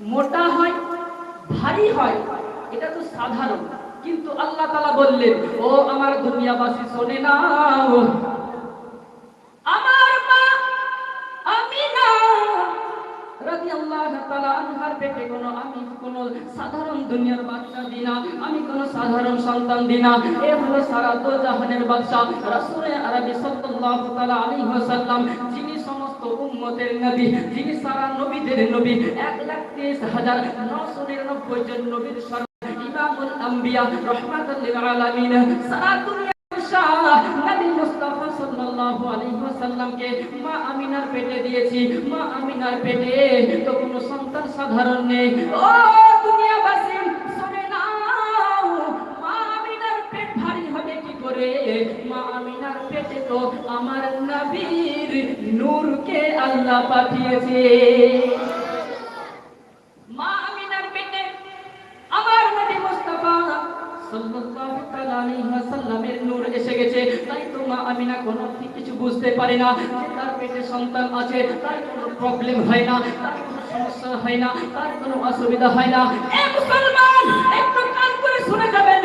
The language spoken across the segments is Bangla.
মোটা হয়, ভারী হয়, এটা তো সাধারণ। কিন্তু আল্লাহ তালা বললেন, ও আমার দুনিয়াবাসী, শোনে না। আমি দুনিয়ার বাচ্চা দিনা আমি কোনো সাধারণ সন্তান দিনা এ সারা যিনি উম্মতের নবী সারা নবীদের নবী, এক লাখ তেইশ হাজার নশো নিরানব্বই জন নবীর ইমামুল আম্বিয়া সারা মা আমিনার পেটে দিয়েছি। মা আমিনার পেটে তো কোনো সন্তান সাধারণ নেই। ও দুনিয়াবাসী করে মা আমিনার পেটে তো আমার নবীর নূরকে আল্লাহ পাঠিয়েছে। মা পেটে আমার নবী মুস্তাফা সাল্লাল্লাহু নূর এসে গেছে। তাই তো মা আমিনা কোনো কিছু বুঝতে পারে না তার পেটে সন্তান আছে, তার কোনো প্রবলেম হয় না, তার কোনো সমস্যা হয় না, তার কোনো অসুবিধা হয় না। এ মুসলমান একটু কান করে শুনে যাবেন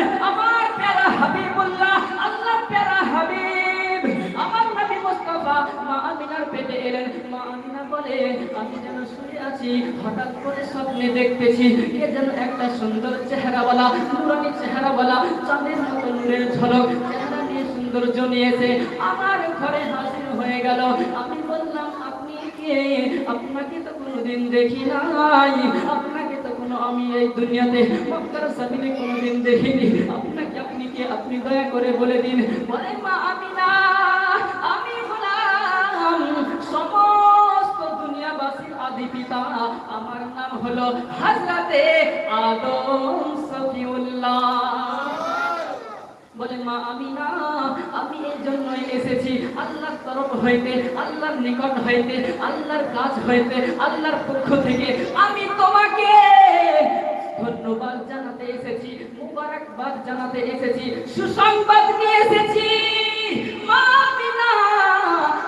আপনাকে তো কোনোদিন দেখি নাই। আপনাকে তো কোনো, আমি এই দুনিয়াতে সামিনে কোনোদিন দেখিনি। আপনাকে আপনি কে? আপনি দয়া করে বলে দিন। বলে মা আমি না পিতা আমার নাম হলো হাজরাতে আদম সফিউল্লাহ। বলে মা আমি না আমি এই জন্যই এসেছি। আল্লাহর তরফ হইতে, আল্লাহর নিকট হইতে, আল্লাহর কাজ হইতে, আল্লাহর পক্ষ থেকে আমি তোমাকে ধন্যবাদ জানাতে এসেছি, মুবারকবাদ জানাতে এসেছি, সুসংবাদ নিয়ে এসেছি। মা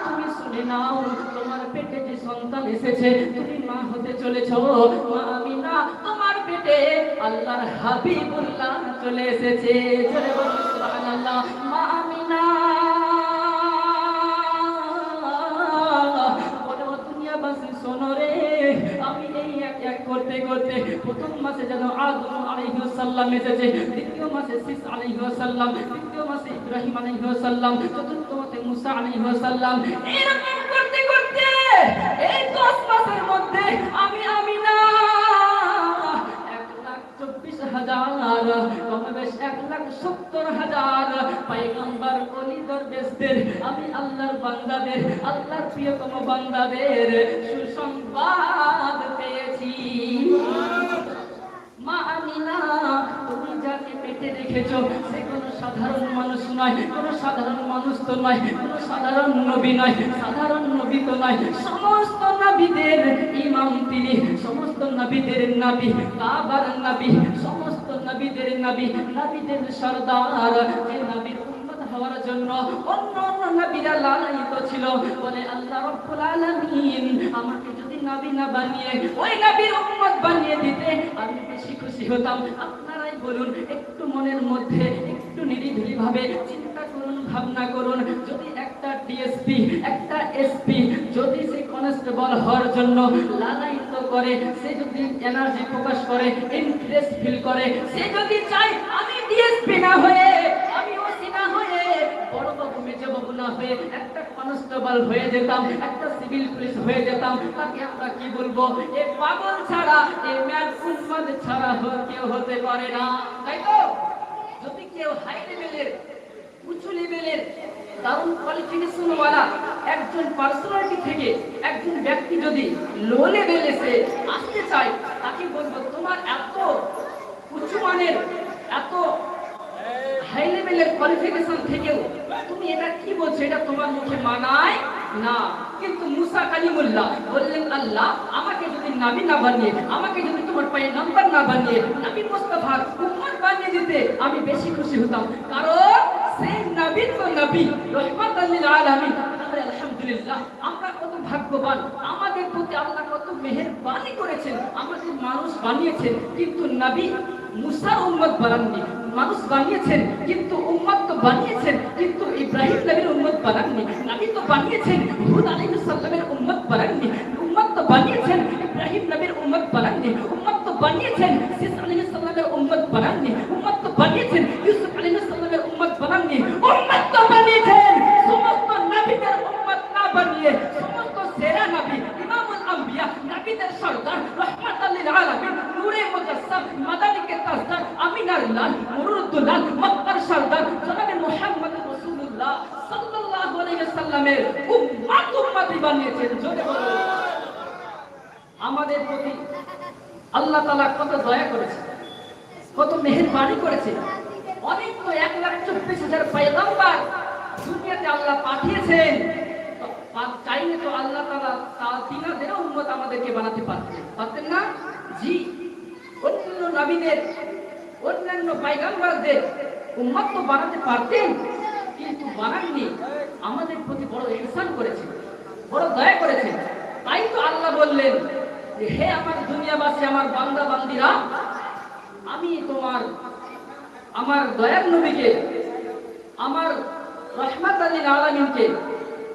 তুমি শুনে নাও, তোমার পেটে যে সন্তান এসেছে, তুমি হতে চলেছো মা তোমার পেটে আল্লাহর হাবিবুল্লাহ চলে এসেছে। মা রে, আমি এই এক এক করতে করতে প্রথম মাসে যেন আদম আলাইহিস সালাম এসেছে, দ্বিতীয় মাসে সিস আলাইহিস সালাম, তৃতীয় মাসে ইব্রাহিম আলাইহিস সালাম, চতুর্থ মাসে মুসা আলাইহিস সালাম, এরকম মধ্যে আমি না। এক লাখ চব্বিশ হাজার কমবেশ এক লাখ সত্তর হাজার। পাইগম্বর অলি দরবেশদের, আমি আল্লাহর বান্দাদের, আল্লাহর প্রিয়তম বান্দাদের সুসংবাদ পেয়েছি। মা আমিনা, তুমি যাকে পেটে রেখেছো সাধারণ মানুষ নয়, কোনো সাধারণ মানুষ তো নয়, কোনো সাধারণ নবী নয়, সাধারণ নবী তো নয়। সমস্ত নবীদের ইমাম তিনি, সমস্ত নবীদের নবী, কাবার নবী, সমস্ত নবীদের নবী, নবীদের সর্দার, যে নবীর হওয়ার জন্য অন্য অন্য নবীরা লালায়িত ছিল। বলে, আল্লাহ রব্বুল আলামিন আমাকে যদি নবী না বানিয়ে, ওই নবীর উম্মত বানিয়ে দিতে, আমি বেশি খুশি হতাম। আপনারাই বলুন, একটু মনের মধ্যে, একটু নিরিবিলি ভাবে চিন্তা করুন, ভাবনা করুন। যদি একটা ডিএসপি, একটা এসপি, যদি সে কনস্টেবল হওয়ার জন্য লালায়িত করে, সে যদি এনার্জি প্রকাশ করে, ইন্টারেস্ট ফিল করে, সে যদি চায় আমি ডিএসপি না হয়ে আমি ওসি না হয়ে বড় বাবু মেজো বাবু হয়ে একটা কনস্টেবল হয়ে যেতাম, একটা সিভিল পুলিশ হয়ে যেতাম, তাকে আমরা কি বলব? এ পাগল ছাড়া, এ উন্মাদ ছাড়া কেউ হতে পারে না। তাই তো? যদি কেউ হাই লেভেলের উঁচু লেভেলের দারুণ কোয়ালিফিকেশন ওয়ালা একজন পার্সোনালিটি থেকে একজন ব্যক্তি যদি লো লেভেলে এসে আসতে চায়, তাকে বলব, তোমার এত উঁচু মানের, এত হাই লেভেলের কোয়ালিফিকেশন থেকেও তুমি এটা কি বলছো? এটা তোমার মুখে মানায় না। কিন্তু মুসা কালিমুল্লাহ বললেন, আল্লাহ, আমাকে যদি নাবি না বানিয়ে আমাকে যদি তোমার পায়ে নাম্বার না বানিয়ে নবী মোস্তফা উম্মত বানিয়ে দিতে আমি বেশি খুশি হতাম। কারণ সেই নবী তো নবী রহমাত আলামিন। আলহামদুলিল্লাহ, আমরা কত ভাগ্যবান বানিয়েছেন, কিন্তু তো বানিয়েছেন, কিন্তু নবীর উম্মত বানাননি। নবী তো আলাইহিস সালামের উম্মত বানাননি। উম্মত তো বানিয়েছেন, ইব্রাহিম নবীর উম্মত বানাননি। উম্মত তো বানিয়েছেন তো বানিয়েছেন, ইউসুফ উম্মত বানাননি। উম্মত তো বানিয়েছেন সমস্ত নবীদের উম্মত না বানিয়ে সমস্ত সেরা নবী ইমামুল নবীদের সরদার রহমাতাল লিল আলামিন নূরে মুজাসসাম মাদানিকে তাজদার আমিনার লাল মুরুদ্দুলাল মক্কার সরদার জনাবে মুহাম্মদ রাসূলুল্লাহ সাল্লাল্লাহু আলাইহি সাল্লামের উম্মত উম্মতি বানিয়েছেন জোরে বলুন আমাদের প্রতি আল্লাহ তাআলা কত দয়া করেছে, কত মেহেরবানি করেছে। অনেক তো এক লাখ চব্বিশ হাজার পয়গম্বর দুনিয়াতে আল্লাহ পাঠিয়েছেন। চাইলে তো আল্লাহ তালা তা তিনাদেরও উন্মত আমাদেরকে বানাতে পারতেন পারতেন না? জি। অন্যান্য নবীদের, অন্যান্য পাইগাম্বারদের উম্মত তো বানাতে পারতেন, কিন্তু বানাননি। আমাদের প্রতি বড় ইহসান করেছেন বড় দয়া করেছেন তাই তো আল্লাহ বললেন যে, হে আমার দুনিয়াবাসী, আমার বান্দা বান্দিরা আমি তোমার, আমার দয়ার নবীকে, আমার রহমাত আলীর আলমিনকে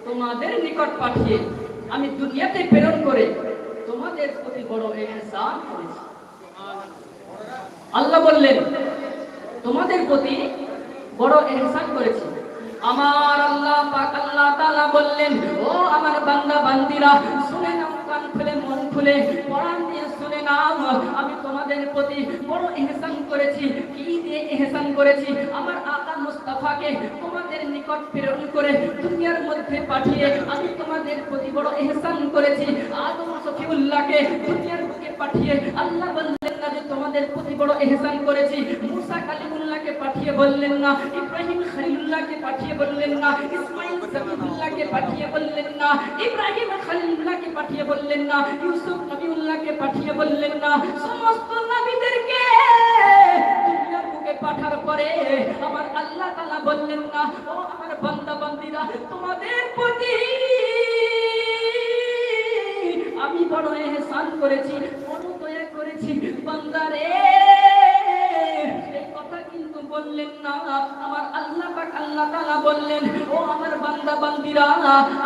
তোমাদের নিকট পাঠিয়ে আমি দুনিয়াতে প্রেরণ করে তোমাদের প্রতি বড় এহসান করেছি। আল্লাহ বললেন, তোমাদের প্রতি বড় এহসান করেছি। আমার আল্লাহ পাক আল্লাহ তাআলা বললেন, ও আমার বান্দা, বান্দিরা, শুনে নাও, কান খুলে, মন খুলে কোরআন দিয়ে আমি তোমাদের প্রতি বড় এহসান করেছি। কি দিয়ে এহসান করেছি? আমার আকা মুস্তাফাকে তোমাদের নিকট প্রেরণ করে দুনিয়ার মধ্যে পাঠিয়ে আমি তোমাদের প্রতি বড় এহসান করেছি। আদম সফিউল্লাহকে দুনিয়ার বুকে পাঠিয়ে আল্লাহ বললেন না যে তোমাদের প্রতি বড় ইহসান করেছি। মুসা কালিমুল্লাহকে পাঠিয়ে বললেন না, ইব্রাহিম খলিলুল্লাহকে পাঠিয়ে বললেন না, ইসমাইল সাবিউল্লাহকে পাঠিয়ে বললেন না, ইব্রাহিম খলিলুল্লাহকে পাঠিয়ে বললেন না, ইউসুফ নবিউল্লাহকে পাঠিয়ে বললেন না। সমস্ত নবীদেরকে পাঠার পরে আমার আল্লাহ তাআলা বললেন না, ও আমার বান্দা বান্দিরা তোমাদের প্রতি আমি বড় এহসান করেছি। করেছি বান্দারে এই কথা কিন্তু বললেন না। আমার আল্লাহ পাক আল্লাহ তাআলা বললেন, ও আমার বান্দা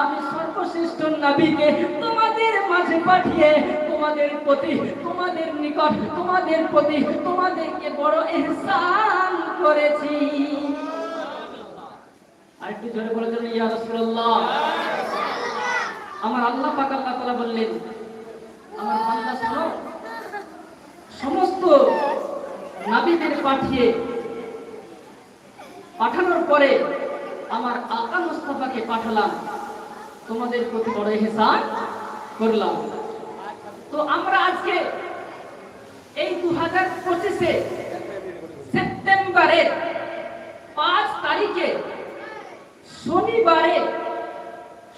আমি সর্বশ্রেষ্ঠ নবীকে তোমাদের মাঝে পাঠিয়ে তোমাদের প্রতি, তোমাদের নিকট, তোমাদের প্রতি, তোমাদেরকে বড় এহসান করেছি। আরেকটু জোরে বলে রাসূলুল্লাহ। আমার আল্লাহ পাক বললেন, আমার বান্দা শোনো সমস্ত নাবিদের পাঠিয়ে পাঠানোর পরে আমার আকা মুস্তাফাকে পাঠালাম। তোমাদের প্রতি বড় হেসান করলাম। তো আমরা আজকে এই দু হাজার পঁচিশে সেপ্টেম্বরের পাঁচ তারিখে শনিবারে,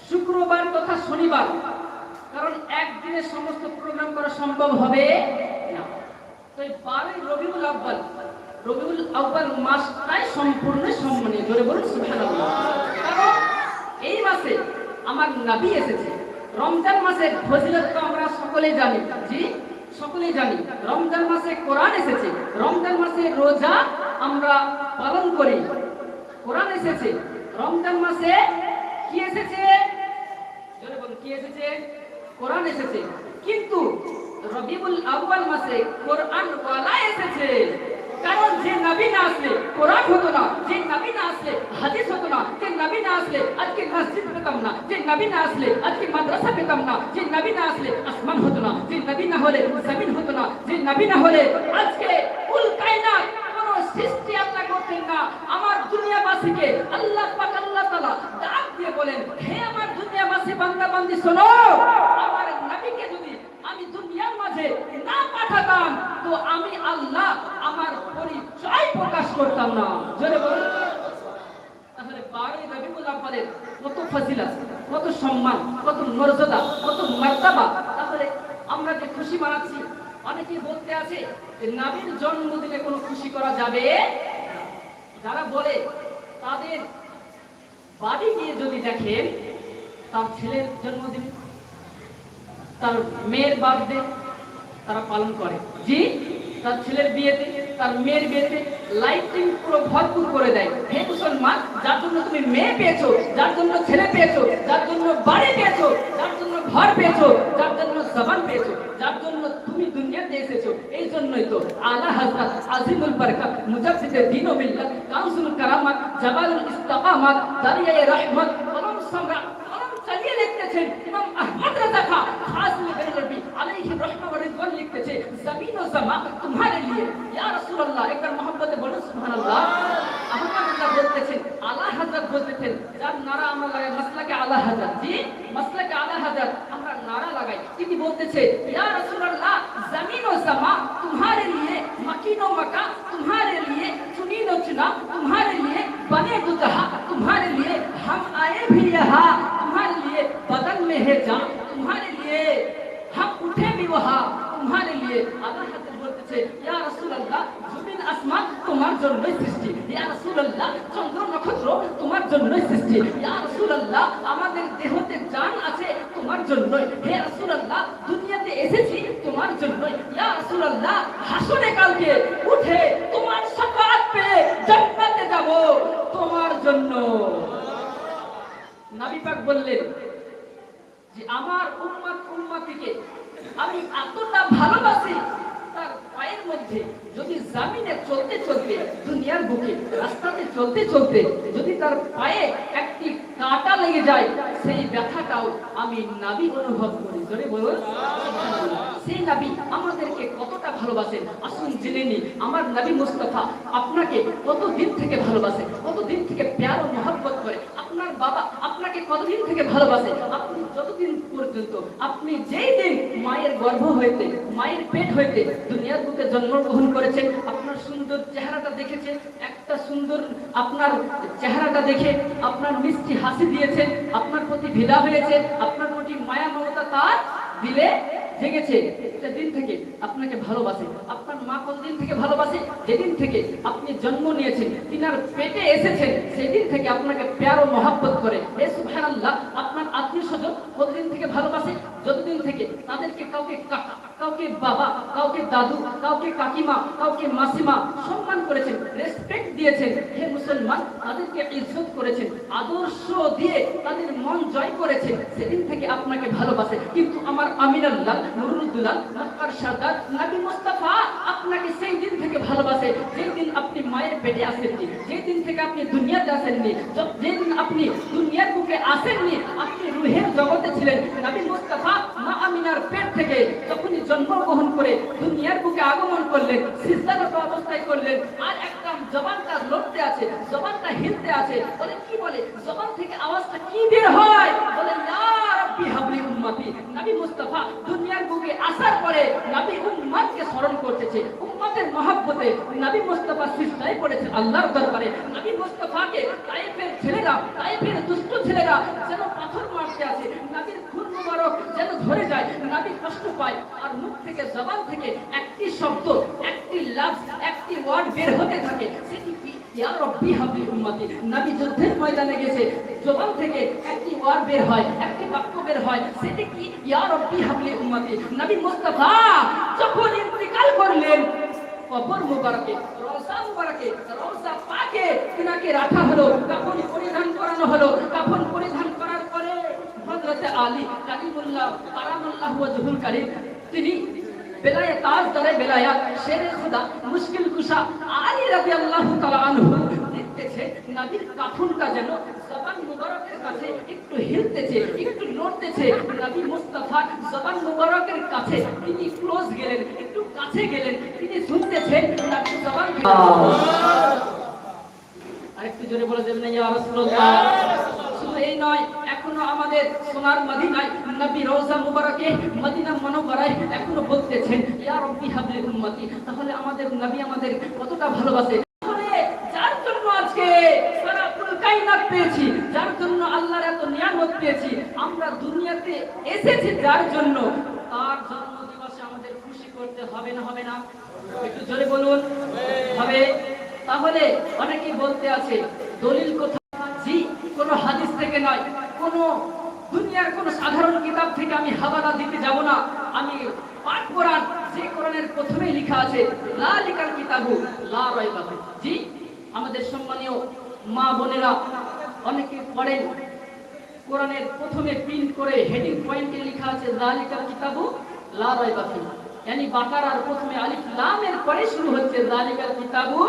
শুক্রবার তথা শনিবার, কারণ একদিনে সমস্ত প্রোগ্রাম করা সম্ভব হবে না। তো এই বারোই রবিউল আব্বাল রবিউল আব্বাল মাসটাই সম্পূর্ণ সম্মানীয়। জোরে বলুন, সুবহানাল্লাহ। কারণ এই মাসে আমার নবী এসেছে। রমজান মাসের ফজিলত তো আমরা সকলেই জানি। জি, সকলেই জানি। রমজান মাসে কোরআন এসেছে। রমজান মাসে রোজা আমরা পালন করি। কোরআন এসেছে। রমজান মাসে কি এসেছে? জোরে বলুন, কি এসেছে? কোরআন এসেছে। কিন্তু রবিউল আউয়াল মাসে কোরআন ওয়ালা এসেছে। কারণ যে নবী না আসলে কোরআন হতো না, যে নবী না আসলে হাদিস হতো না, যে নবী না আসলে আজকে মসজিদ পেতাম না, যে নবী না আসলে আজকে মাদ্রাসা পেতাম না, যে নবী না আসলে আসমান হতো না, যে নবী না হলে জমিন হতো না, যে নবী না হলে আজকে কুল কায়নাত কোন সৃষ্টি আল্লাহ করতেন না। আমার দুনিয়াবাসীকে আল্লাহ পাক আল্লাহ তাআলা ডাক দিয়ে বলেন, হে আমার দুনিয়াবাসী, বান্দা বান্দি, শোনো, আমার নবীকে যদি আমি দুনিয়ার মাঝে না পাঠাতাম, তো আমি আল্লাহ আমার পরিচয় প্রকাশ করতাম না। জোরে বলুন। তাহলে বারোই রবিউল আব্বালের কত ফজিলত, কত সম্মান, কত মর্যাদা কত মর্যাদা তাহলে আমরা যে খুশি মানাচ্ছি, অনেকেই বলতে আছে যে নাবির জন্মদিনে কোনো খুশি করা যাবে যারা বলে তাদের বাড়ি গিয়ে যদি দেখেন, তার ছেলের জন্মদিন তার মেয়ের বার্থডে তারা পালন করে। জি, তার ছেলের বিয়েতে, তার মেয়ের বিয়েতে লাইটিং পুরো ভরপুর করে দেয়। হে মুসলমান, যার জন্য তুমি মেয়ে পেয়েছ, যার জন্য ছেলে পেয়েছ, যার জন্য বাড়ি পেয়েছ, যার জন্য ঘর পেয়েছ, যার জন্য জবান পেয়েছ, যার জন্য তুমি দুনিয়াতে এসেছ, এই জন্যই তো আলা হাজরত আজিমুল বরকত মুজাদ্দিদ দিন ও মিল্লাত, কাউসুল কারামাত, জাবালুল ইস্তিকামাত দারিয়ায়ে রহমত কলম সম্রাট চালিয়ে লিখতেছেন ইমাম আহমদ রাজা খা হাসিল বেরলবি আলাইহি রহমত ওয়া রিদওয়ান লিখতেছে জমিন ও জামা তোমারে লিয়ে ইয়া রাসূলুল্লাহ একবার মহব্বতে বলুন সুবহানাল্লাহ আহমদ রাজা বলতেছেন আলা হযরত বলতেছেন যার নারা আমরা লাগাই মাসলাকে আলা হযরত জি মাসলাকে আলা হযরত আমরা নারা লাগাই তিনি বলতেছে ইয়া রাসূলুল্লাহ জমিন ও জামা तुम्हारे लिए मकीन व मका तुम्हारे लिए चुनी व चुना तुम्हारे लिए बने दुतहा तुम्हारे लिए हम आए भी यहाँ तुम्हारे लिए बदन में है जा तुम्हारे लिए हम उठे भी वहाँ तुम्हारे लिए আল্লাহ হাতে বলতেছে ইয়া রাসূলুল্লাহ জমিন আসমান তোমার জন্যই সৃষ্টি ইয়া রাসূলুল্লাহ চন্দ্র নক্ষত্র তোমার জন্যই সৃষ্টি ইয়া রাসূলুল্লাহ আমাদের দেহতে জান আছে তোমার জন্যই হে রাসূলুল্লাহ দুনিয়াতে এসেছি তোমার জন্যই ইয়া রাসূলুল্লাহ হাসরে কালকে উঠে তোমার শাফাআত পেয়ে জান্নাতে যাব তোমার জন্য নবী পাক বললেন যে আমার উম্মত উম্মতিকে আমি এতটা ভালোবাসি তার পায়ের মধ্যে যদি জামিনে চলতে চলতে, দুনিয়ার বুকে, রাস্তাতে চলতে চলতে যদি তার পায়ে একটি কাঁটা লেগে যায়, সেই ব্যথাটাও আমি নাবি অনুভব করি। জোরে বলুন। সেই নাবি আমাদেরকে কতটা ভালোবাসেন আসুন জেনে নি আমার নাবি মুস্তাফা আপনাকে কতদিন থেকে ভালোবাসে? কতদিন থেকে প্যার ও মহব্বত করে? আপনার বাবা আপনাকে কতদিন থেকে ভালোবাসে? আপনি যতদিন পর্যন্ত, আপনি যেই দিন মায়ের গর্ভ হইতে, মায়ের পেট হইতে দুনিয়ার বুকে জন্মগ্রহণ করেছেন, আপনার সুন্দর চেহারাটা দেখেছে, একটা সুন্দর আপনার চেহারাটা দেখে আপনার মিষ্টি হাসি দিয়েছে, আপনার প্রতি ভেদা হয়েছে, আপনার প্রতি মায়া মমতা তার দিলে জেগেছে দিন থেকে আপনাকে ভালোবাসে। আপনার মা কোন দিন থেকে ভালোবাসে? যেদিন থেকে আপনি জন্ম নিয়েছেন, তিনার পেটে এসেছেন, সেদিন থেকে আপনাকে প্যার মহাব্বত করে। এ সুবহানাল্লাহ, আপনার আত্মীয় স্বজন কতদিন থেকে ভালোবাসে? যতদিন থেকে তাদেরকে কাউকে কাউকে বাবা, কাউকে দাদু, কাউকে কাকিমা, কাউকে মাসিমা সম্মান করেছেন রেসপেক্ট দিয়েছেন। হে মুসলমান, তাদেরকে ইজ্জত করেছেন, আদর্শ দিয়ে তাদের মন জয় করেছেন। সেদিন থেকে আপনাকে ভালোবাসে। কিন্তু আমার আমিনাল্লাহ নুরুদ্দুল্লাহ মক্কার সর্দার, নবী মুস্তাফা, আপনাকে সেই দিন থেকে ভালোবাসে। যেই দিন আপনি মায়ের পেটে আসেননি যেই দিন থেকে আপনি দুনিয়াতে আসেননি যেই দিন আপনি দুনিয়ার বুকে আসেননি, আপনি রুহের জগতে ছিলেন। নবী মুস্তাফা, মা আমিনার পেট থেকে যখনই জন্মগ্রহণ করে দুনিয়ার বুকে আগমন করলেন, সিজদারত অবস্থায় করলেন, আর একটা জবানটা লড়তে আছে, জবানটা হিলতে আছে, বলে কি বলে? জবান থেকে আওয়াজটা কি বের হয়? বলে স্মরণ করতেছে ছেলেরা ছেলেরা যেন পাথর মারতে আছে মুবারক যেন ধরে যায়, নবী কষ্ট পায়। আর মুখ থেকে, জবান থেকে একটি শব্দ, একটি লাফজ একটি ওয়ার্ড বের হতে থাকে। সেটি ইয়া হাবলি কি? যখন করলেন রাখা হলো। কাফন পরিধান করানো হলো। কাফন পরিধান করার পরে হযরতে আলী কালিমুল্লাহ কারামাল্লাহ ওয়াজহুল কারীম তিনি বেলায়ে তাজ দরে বেলায়াত শেরে খুদা মুশকিল কুশা আলী রাদিয়াল্লাহু তাআলা আনহু দেখতেছে নবীর কাফনটা যেন জবান মুবারকের কাছে একটু হিলতেছে একটু নড়তেছে। নবী মুস্তাফা জবান মুবারকের কাছে তিনি ক্লোজ গেলেন একটু কাছে গেলেন তিনি শুনতেছেন নবী জবান আরেকটু জোরে বলে দেবেন ইয়া রাসূলুল্লাহ। আল্লাহর এত নিয়ামত পেয়েছি, আমরা দুনিয়াতে এসেছি যার জন্য, তার জন্ম দিবসে আমাদের খুশি করতে হবে না হবে না? একটু জোরে বলুন, হবে? তাহলে অনেকেই বলতে আছে, দলিল কোথায় কোন হাদিস থেকে নয়, কোন দুনিয়ার কোন সাধারণ কিতাব থেকে আমি হাওয়ালা দিতে যাব না। আমি পাঠ কোরআন যে কোরআনের প্রথমে লেখা আছে লা লিকাল কিতাবু, লা রাইবা জি, আমাদের সম্মানীয় মা বোনেরা অনেকে পড়েন, কোরআনের প্রথমে প্রিন্ট করে হেডিং পয়েন্টে লেখা আছে জালিকাল কিতাবু, লা রাইবা ফি বাকারার প্রথমে আলিফ লামের পরে শুরু হচ্ছে জালিকাল কিতাবু,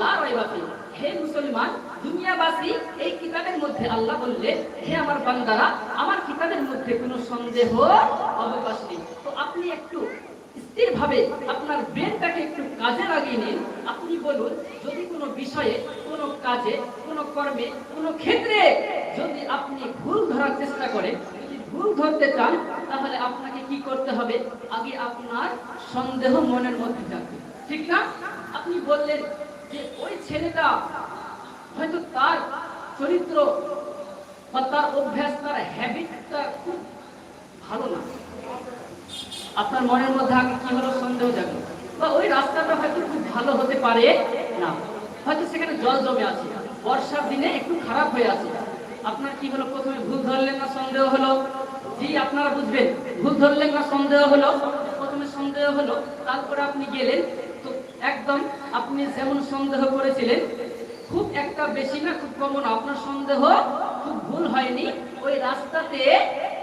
লা রাইবা ফি হে মুসলমান দুনিয়াবাসী এই কিতাবের মধ্যে আল্লাহ বললে, হে আমার বান্দারা, আমার কিতাবের মধ্যে কোনো সন্দেহ অবকাশ নেই। তো আপনি একটু স্থিরভাবে আপনার ব্রেনটাকে একটু কাজে লাগিয়ে নিন। আপনি বলুন, যদি কোনো বিষয়ে, কোনো কাজে, কোনো কর্মে, কোনো ক্ষেত্রে যদি আপনি ভুল ধরার চেষ্টা করেন, যদি ভুল ধরতে চান, তাহলে আপনাকে কি করতে হবে? আগে আপনার সন্দেহ মনের মধ্যে থাকবে। ঠিক না? আপনি বললেন যে, ওই ছেলেটা হয়তো তার চরিত্র বা তার অভ্যাস, তার হ্যাবিটটা খুব ভালো না আপনার মনের মধ্যে আগে কি হলো সন্দেহ জাগলো? বা ওই রাস্তাটা হয়তো খুব ভালো হতে পারে না। হয়তো সেখানে জল জমে আছে। বর্ষার দিনে একটু খারাপ হয়ে আছে। আপনার কি হলো? প্রথমে ভুল ধরলেন না সন্দেহ হলো? জি, আপনারা বুঝবেন। ভুল ধরলেন না সন্দেহ হলো? প্রথমে সন্দেহ হলো, তারপরে আপনি গেলেন। তো একদম আপনি যেমন সন্দেহ করেছিলেন খুব একটা বেশি না, খুব কম না। আপনার সন্দেহ খুব ভুল হয়নি। ওই রাস্তাতে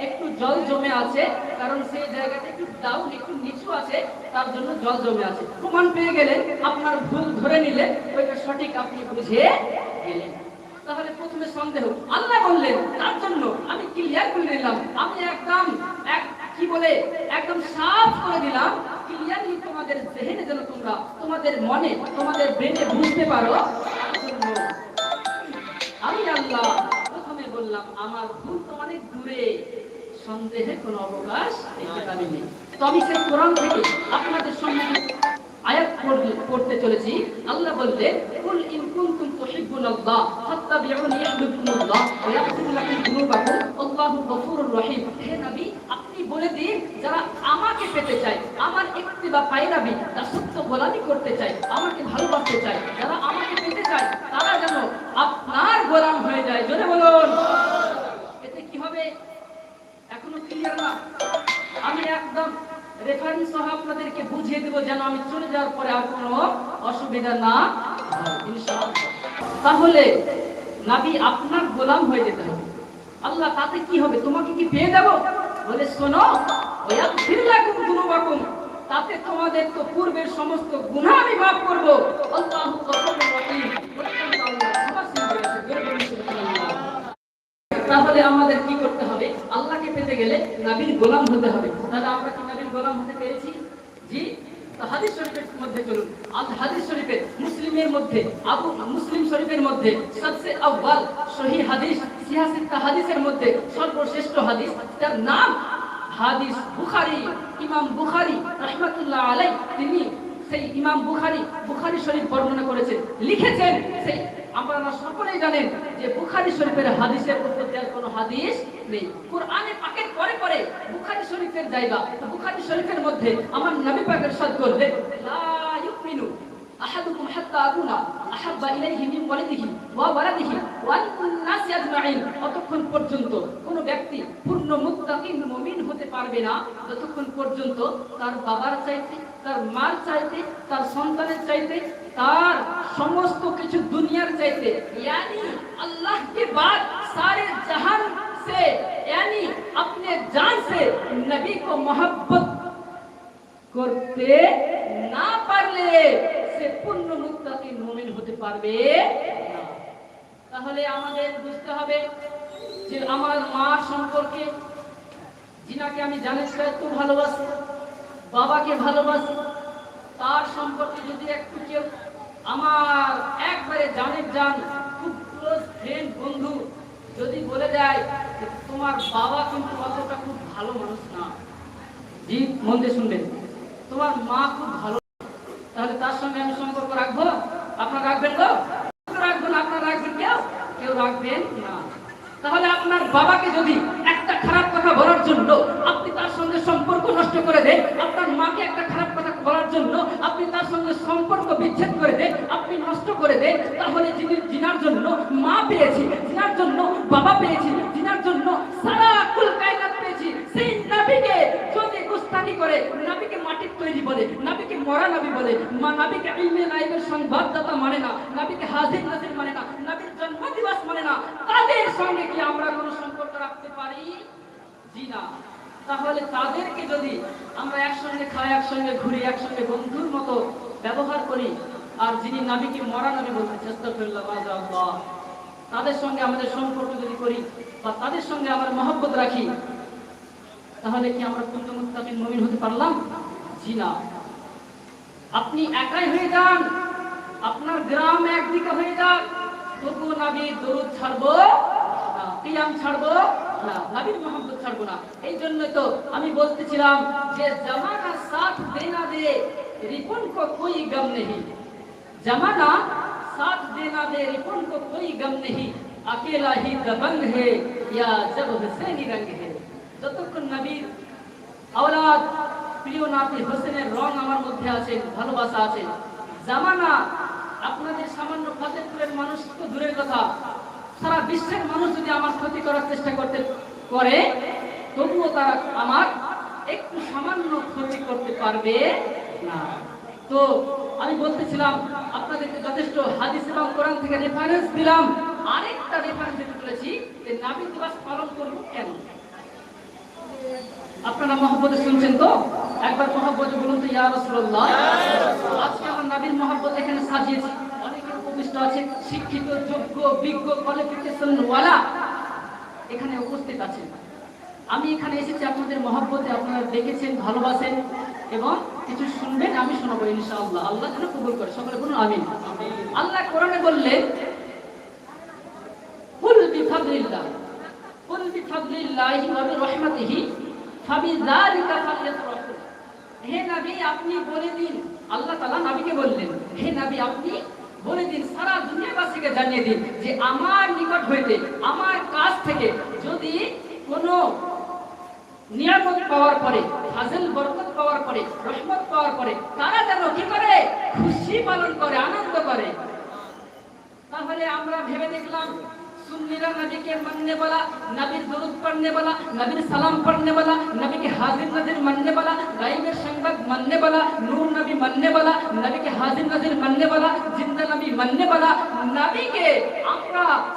একটু জল জমে আছে, কারণ সেই জায়গাটা একটু ডাউন একটু নিচু আছে, তার জন্য জল জমে আছে। প্রমাণ পেয়ে গেলেন, আপনার ভুল ধরে নিলে ওইটা সঠিক আপনি বুঝে গেলেন। তাহলে প্রথমে সন্দেহ, আল্লাহ বললেন, তার জন্য আমি ক্লিয়ার করে নিলাম। আমি একদম, এক, কি বলে, একদম সাফ করে দিলাম। ক্লিয়ারলি তোমাদের জেহেনে যেন তোমরা, তোমাদের মনে, তোমাদের ব্রেনে বুঝতে পারো আমি আল্লাহ প্রথমে বললাম, আমার ভুল তো অনেক দূরে। সন্দেহে কোনো অবকাশ দেখতে পারি নেই তো কোরআন থেকে আপনাদের দিন, যারা আমাকে পেতে চায়, আমার ইত্তিবা পায়রাবি দাসত্ব গোলামি করতে চায়, আমাকে ভালোবাসতে চায়। যারা আমাকে পেতে চায়, তারা যেন গোলাম হয়ে যায়। জোরে বলুন। এতে কি হবে? এখনও ক্লিয়ার না। আমি একদম রেফারেন্স সহ আপনাদেরকে বুঝিয়ে দেবো যেন আমি চলে যাওয়ার পরে আর কোনো অসুবিধা না তাহলে নাবি আপনার গোলাম হয়ে যেতে হবে। আল্লাহ, তাতে কি হবে? তোমাকে কি পেয়ে দেব বলে, শোনো তাতে তোমাদের তো পূর্বের সমস্ত গুনাহ আমি মাফ করব। আল্লাহ তাহলে আমাদের কি করতে হবে? আল্লাহকে পেতে গেলে নবীর গোলাম হতে হবে। তাহলে আমরা কি নবীর গোলাম হতে পেরেছি? জি ইমাম বুখারী তিনি সেই ইমাম বুখারী বুখারী শরীফ বর্ণনা করেছেন, লিখেছেন সেই আপনারা সকলেই জানেন যে বুখারী শরীফের হাদিসের উপর দেওয়ার কোনো হাদিস নেই। কোরআনে পাকের পরে পরে বুখারী শরীফের জায়গা বুখারী শরীফের মধ্যে আমার নবী পাকের সাদ করবে লা ইউমিনু আহাদুকুম হাত্তা আকুনা আহাব্বা ইলাইহি মিন ওয়ালিদিহি ওয়া ওয়ালাদিহি আজমাইন। অতক্ষণ পর্যন্ত কোনো ব্যক্তি পূর্ণ মুত্তাকিন মুমিন হতে পারবে না। যতক্ষণ পর্যন্ত তার বাবার চাইতে, তার মার চাইতে, তার সন্তানের চাইতে তার সমস্ত কিছু দুনিয়ার চাইতে यानी अल्लाह के बाद सारे जहान से यानी अपने जान से नबी को मोहब्बत করতে না পারলে সে পূর্ণ মুত্তাকি মুমিন হতে পারবে না। তাহলে আমাদের বুঝতে হবে যে আমার মা সম্পর্কে যিনাকে আমি জানেন তো ভালোবাসি বাবাকে ভালোবাসি তার সম্পর্কে যদি একটু কেউ আমার একবারে জানের জান, খুব ক্লোজ ফ্রেন্ড বন্ধু, যদি বলে দেয় যে তোমার বাবা কিন্তু অতটা খুব ভালো মানুষ না। জি মন দিয়ে শুনবেন। তোমার মা খুব ভালো। তাহলে তার সঙ্গে আমি সম্পর্ক রাখব? আপনারা রাখবেন তো রাখবেন, আপনারা রাখবেন কেউ? কেউ রাখবেন না। তাহলে আপনার বাবাকে যদি একটা খারাপ কথা বলার জন্য আপনি তার সঙ্গে সম্পর্ক নষ্ট করে দেন, আপনার মাকে একটা খারাপ করার জন্য আপনি তার সঙ্গে সম্পর্ক বিচ্ছেদ করে দেন আপনি নষ্ট করে দেন তাহলে যিনি জিনার জন্য মা পেয়েছি জিনার জন্য বাবা পেয়েছি জিনার জন্য সারা কুল কায়নাত পেয়েছি, সেই নাবিকে যদি গুস্তানি করে, নাবিকে মাটির তৈরি বলে, নাবিকে মরা নাবি বলে, মা নাবিকে ইলমে নাইবের সংবাদদাতা মানে না, নাবিকে হাজির নাজির মানে না, নাবির জন্মদিবস মানে না, তাদের সঙ্গে কি আমরা কোনো সম্পর্ক রাখতে পারি? জি না। তাহলে তাদেরকে যদি আমরা একসঙ্গে খাই, একসঙ্গে ঘুরি, একসঙ্গে বন্ধুর মতো ব্যবহার করি, আর যিনি নাবিকে মরা নবী বলতে চেষ্টা করলাম তাদের সঙ্গে আমাদের সম্পর্ক যদি করি বা তাদের সঙ্গে আমরা মহব্বত রাখি, তাহলে কি আমরা কুন্তমুত্তাকিন মুমিন হতে পারলাম? জি না। আপনি একাই হয়ে যান, আপনার গ্রাম একদিকে হয়ে যান তবু নাবি দরুদ ছাড়বো না, কিয়াম ছাড়বো না নবীর মোহাম্মদ ছাড়বো না এই জন্য তো আমি বলতেছিলাম যে জামানা সাথ দেনা দে রিপন কো কোই গম নেই जमाना साथ देना दे रिपुन को कोई गम नहीं अकेला ही दबंग है या जब हुसैनी रंग है যতক্ষণ নবীর আওলাদ প্রিয় নাতি হোসেনের রং আমার মধ্যে আছে ভালোবাসা আছে জামানা আপনাদের সামান্য ফতেপুরের মানুষ তো দূরের কথা সারা বিশ্বের মানুষ যদি আমার ক্ষতি করার চেষ্টা করতে করে, তবুও তারা আমার একটু সামান্য ক্ষতি করতে পারবে না। তো আমি বলতেছিলাম, আপনাদেরকে যথেষ্ট হাদিস এবং কোরআন থেকে রেফারেন্স দিলাম। আরেকটা রেফারেন্স দিতে চলেছি যে নাবি দিবস পালন করব কেন? আপনারা মহব্বতে শুনছেন তো? একবার মহব্বতে বলুন তো, ইয়া রাসূলুল্লাহ। আজকে আমার নবীর মহব্বত এখানে সাজিয়েছি। উপবিষ্ট আছে শিক্ষিত, যোগ্য, বিজ্ঞ কোয়ালিফিকেশন এখানে উপস্থিত আছেন। আমি এখানে এসেছি আপনাদের মহব্বতে, আপনারা দেখেছেন, ভালোবাসেন এবং কিছু শুনবেন, আমি শোনাবো ইনশাআল্লাহ। আল্লাহ যেন কবুল করে। সকলে বলুন, আমিন। আল্লাহ কোরআনে বললেন হে নবী, আপনি বলে দিন। আল্লাহ নবীকে বললেন, হে নবী, আপনি বলে দিন সারা দুনিয়াবাসীকে জানিয়ে দিন যে আমার নিকট হইতে, আমার কাছ থেকে যদি কোনো নিয়ামত পাওয়ার পরে, ফাজল বরকত পাওয়ার পরে, রহমত পাওয়ার পরে, তারা যেন কি করে? খুশি পালন করে, আনন্দ করে। তাহলে আমরা ভেবে দেখলাম सुनना नबी के मानने वाला नबी दुरुद पढ़ने वाला नबी सलाम पढ़ने वाला नबी के हाजिर नजीर मानने वाला गायब संगत मानने वाला नूर नबी मानने वाला नबी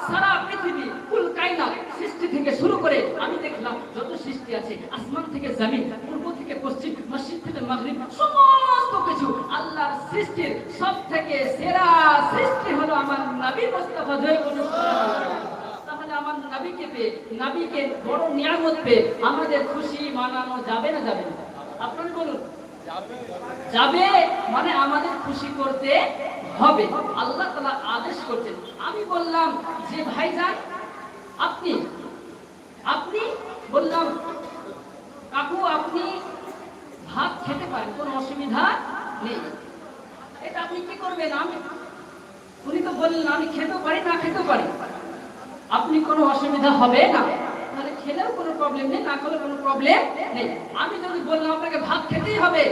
সারা পৃথিবী কুল কায়না সৃষ্টি থেকে শুরু করে আমি দেখলাম যত সৃষ্টি আছে, আসমান থেকে জমিন, পূর্ব থেকে পশ্চিম, মসজিদ সমস্ত কিছু আল্লাহর সৃষ্টির সব থেকে সেরা সৃষ্টি হলো আমার নবী মোস্তফা জয় পেয়ে নবীকে বড় নিয়ামত পেয়ে আমাদের খুশি মানানো যাবে না যাবে না? আপনারা বলুন। যাবে মানে আমাদের খুশি করতে হবে। আল্লাহ তালা আদেশ করছেন। আমি বললাম, যে ভাই যান আপনি আপনি বললাম, কাকু, আপনি ভাত খেতে পারেন, কোনো অসুবিধা নেই। এটা আপনি কি করবেন? আমি উনি তো বললেন, আমি খেতেও পারি, না খেতেও পারি। আপনি কোনো অসুবিধা হবে না। তাহলে খেলেও কোনো প্রবলেম নেই, না খেলেও কোনো প্রবলেম নেই। আমি যদি বললাম আপনাকে ভাত খেতেই হবে,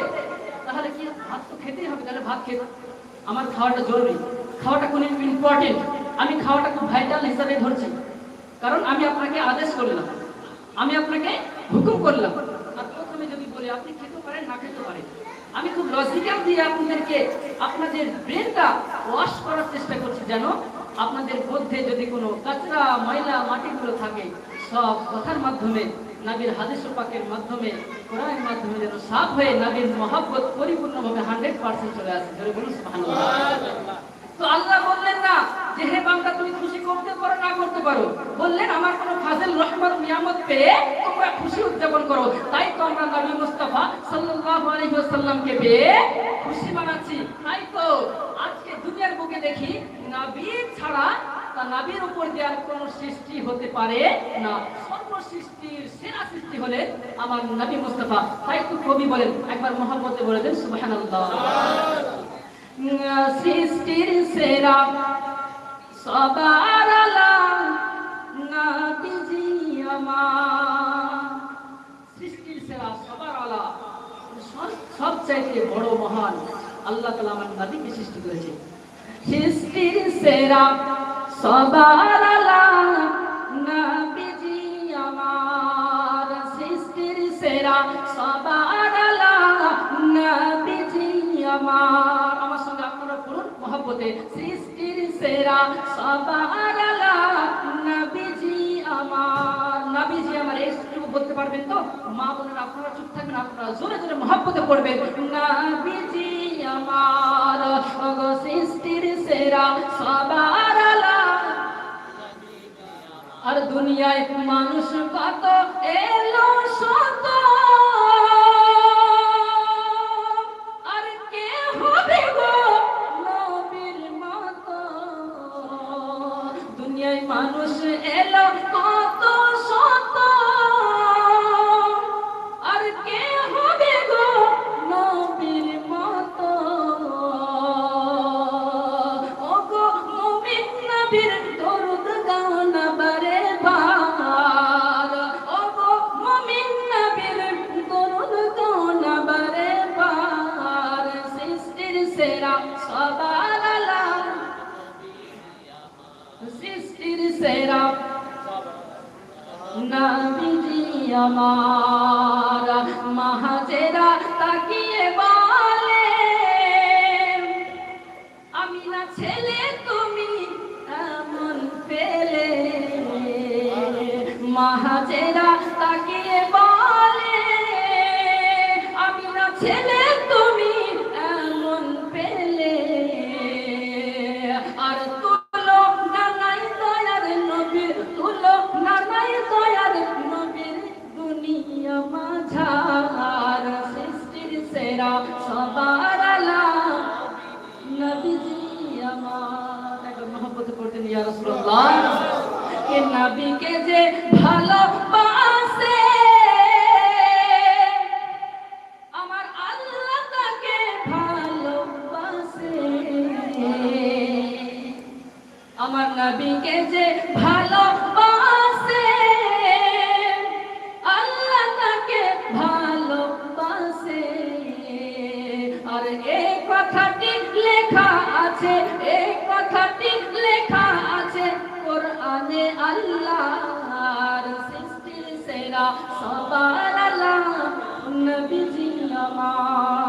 তাহলে কি ভাত তো খেতেই হবে, তাহলে ভাত খেতে আমার খাওয়াটা জরুরি। খাওয়াটা কোন ইম্পর্টেন্ট আমি খাওয়াটা খুব ভাইটাল হিসাবে ধরছি। কারণ আমি আপনাকে আদেশ করলাম। আমি আপনাকে হুকুম করলাম। আর প্রথমে যদি বলি, আপনি খেতে পারেন, না খেতে পারেন। আমি খুব লজিক্যাল দিয়ে আপনাদেরকে আপনাদের ব্রেনটা ওয়াশ করার চেষ্টা করছি যেন আপনাদের মধ্যে যদি কোনো কাঁচরা ময়লা মাটিগুলো থাকে সব কথার মাধ্যমে নাবির হাদিস পাকের মাধ্যমে কোরআনের মাধ্যমে যেন সাফ হয়ে নাবির মহাব্বত পরিপূর্ণভাবে হান্ড্রেড পার্সেন্ট চলে আসে ধরে বলুন। তো আল্লাহ বললেন না যে হে খুশি করতে পারো না করতে পারো? বললেন আমার কোনো ফাজল রহমত নিয়ামত পেয়ে তোমরা খুশি উদযাপন করো। তাই তো আমরা নবী মুস্তাফা সাল্লাল্লাহু আলাইহি ওয়াসাল্লামকে পেয়ে খুশি বানাচ্ছি তাই তো আজকে দুনিয়ার বুকে দেখি নবী ছাড়া তা নবীর উপর দিয়ে আর কোনো সৃষ্টি হতে পারে না। সর্ব সৃষ্টির সেরা সৃষ্টি হলে আমার নবী মুস্তাফা। তাই তো কবি বলেন একবার মোহাম্মদে বলে দেন সুবহানাল্লাহ। সৃষ্টির সেরা সবার নাবিজি আমার সৃষ্টির সেরা সবার আলা। সবচাইতে বড় মহান আল্লাহ তালা আমার নাবিকে সৃষ্টি সেরা সবার আলা নাবিজি আমার সেরা সবার আলা আমার আমার সঙ্গে আপনারা বলুন মহাব্বতে। শ্রী সেরা সবাই নবীজি আমার। নবীজি আমার একটু বলতে পারবেন তো? মা বোনেরা, আপনারা চুপ থাকবেন, আপনারা জোরে জোরে মহাব্বতে পড়বেন। নবীজি আমার সৃষ্টির সেরা সবার আর দুনিয়ায় মানুষ কত এলো সত। আর কে হবে মাহাজেরা তাকিয়ে কথাটি লেখা আছে, এই কথাটি লেখা আছে, কোরআনে আল্লাহর সৃষ্টির সেরা সবার আল্লাহ নবীজি আমার।